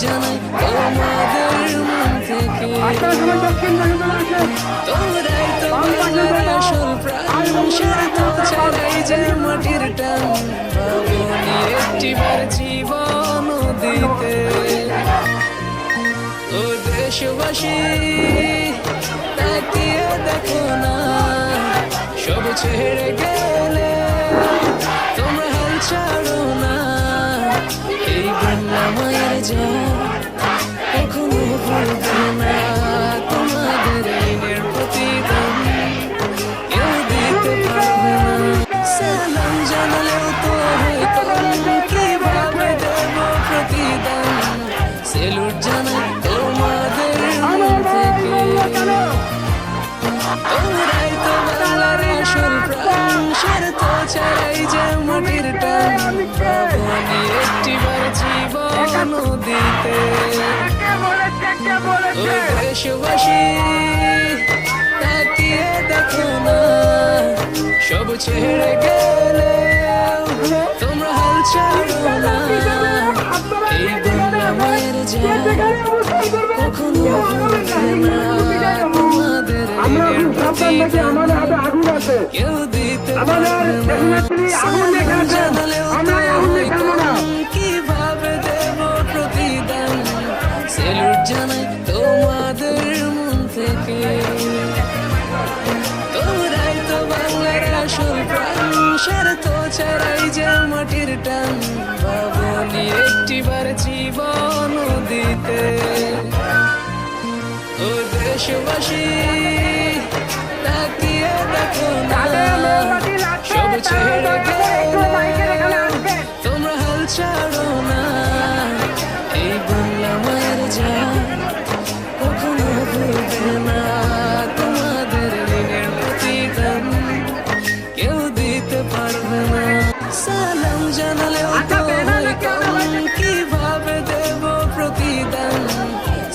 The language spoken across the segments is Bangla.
জানাই তোমাদের মন থেকে। তোমরাই তো বাংলার আসল প্রাণ স্বার্থ ছাড়াই যে মাটির টান। ভাবনি একটিবার জীবন দিতে। ও দেশবাসী, তাকিয়ে দেখো না। সব ছেড়ে গেলে তোমরা হাল ছাড়ো না। এই বন্যা মায়ের যা তোমরাই তো বাংলার আসল প্রাণ স্বার্থ ছাড়াই যে মাটির টান ভাবনি একটিবার জীবন দিতে দেশবাসী তাকিয়ে দেখো না। সব ছেড়ে গেলে তোমরা হাল ছাড়ো না এই বাংলা মায়ের যা কখনো ভুলবে না সাবধান থাকি আমাদের হাতে আগুন আছে আমাদের আমরা তো মন থেকে তো বাংলার আসল প্রাণ স্বার্থ ছাড়াই যে মাটির টান ভাবনি একটিবার জীবন দিতে ও দেশবাসী জানালেও তো কম কীভাবে দেব প্রতিদান?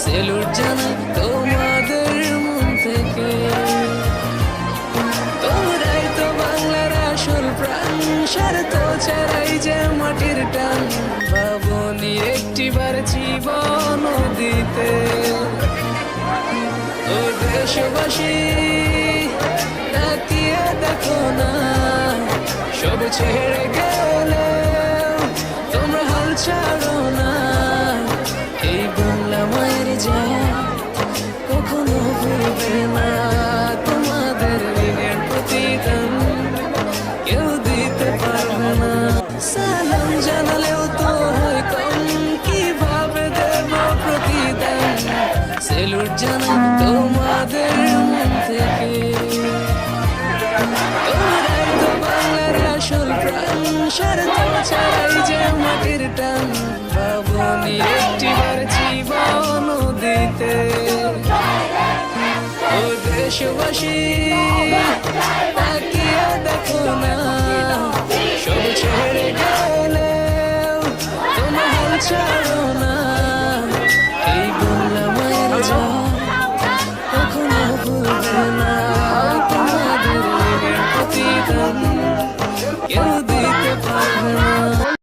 সেলুট জানাই তোমাদের মন থেকে। তোমরাই তো বাংলার আসল প্রাণ স্বার্থ ছাড়াই যে মাটির টান। ভাবনি একটিবার জীবন দিতে। ও দেশবাসী তাকিয়ে দেখো না সব ছেড়ে গেলে যেন তোমাদের মন থেকে। তোমরাই তো বাংলার আসল প্রাণ সারা ছাড়াই যে মাটির টান ভাবনি একটিবার জীবন দিতে। ও দেশবাসী, তাকিয়ে দেখো না। সব ছেড়ে গেলেও তোমার ছাড়া বুঝনা তোমাদের প্রতি